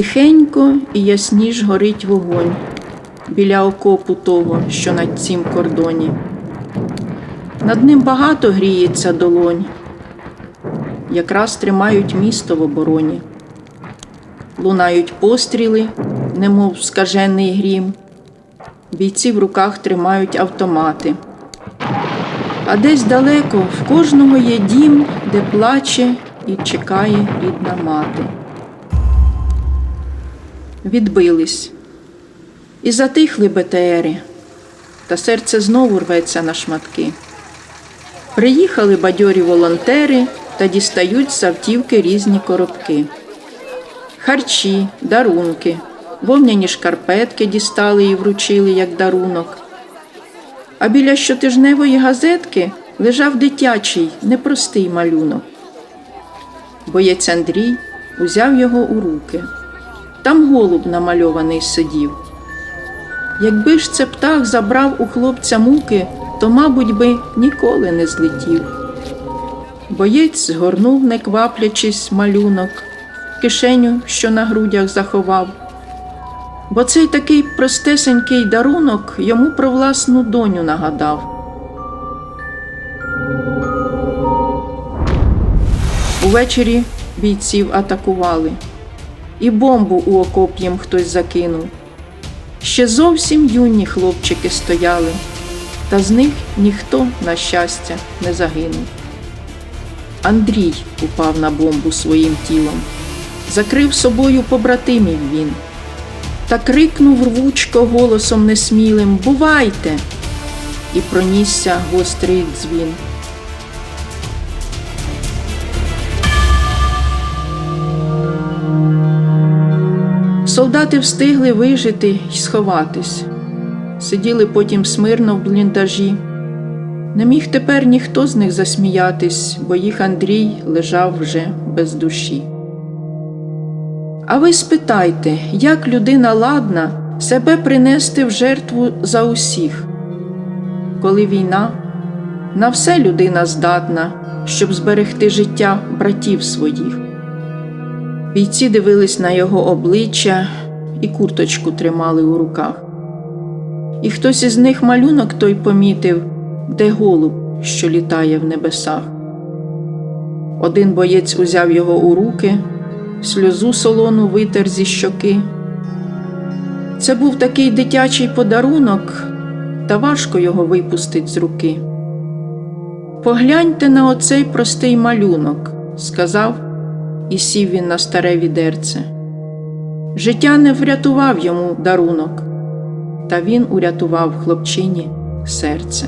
Тихенько і ясніш горить вогонь біля окопу того, що на цім кордоні. Над ним багато гріється долонь, якраз тримають місто в обороні. Лунають постріли, немов скажений грім. Бійці в руках тримають автомати. А десь далеко в кожного є дім, де плаче і чекає рідна мати. Відбились і затихли БТРи, та серце знову рветься на шматки. Приїхали бадьорі волонтери та дістають з автівки різні коробки. Харчі, дарунки, вовняні шкарпетки дістали і вручили як дарунок. А біля щотижневої газетки лежав дитячий, непростий малюнок. Боєць Андрій узяв його у руки. Там голуб намальований сидів. Якби ж це птах забрав у хлопця муки, то, мабуть, би ніколи не злетів. Боєць згорнув, не кваплячись, малюнок, кишеню, що на грудях заховав. Бо цей такий простесенький дарунок йому про власну доню нагадав. Увечері бійців атакували, і бомбу у окоп їм хтось закинув. Ще зовсім юні хлопчики стояли, та з них ніхто, на щастя, не загинув. Андрій упав на бомбу своїм тілом, закрив собою побратимів він, та крикнув рвучко голосом несмілим Бувайте! І пронісся гострий дзвін. Солдати встигли вижити й сховатись. Сиділи потім смирно в бліндажі. Не міг тепер ніхто з них засміятись, бо їх Андрій лежав вже без душі. А ви спитайте, як людина ладна себе принести в жертву за усіх? Коли війна, на все людина здатна, щоб зберегти життя братів своїх. Бійці дивились на його обличчя і курточку тримали у руках. І хтось із них малюнок той помітив, де голуб, що літає в небесах. Один боєць узяв його у руки, сльозу солону витер зі щоки. Це був такий дитячий подарунок, та важко його випустить з руки. Погляньте на оцей простий малюнок, сказав і сів він на старе відерце. Життя не врятував йому дарунок, та він урятував хлопчині серце.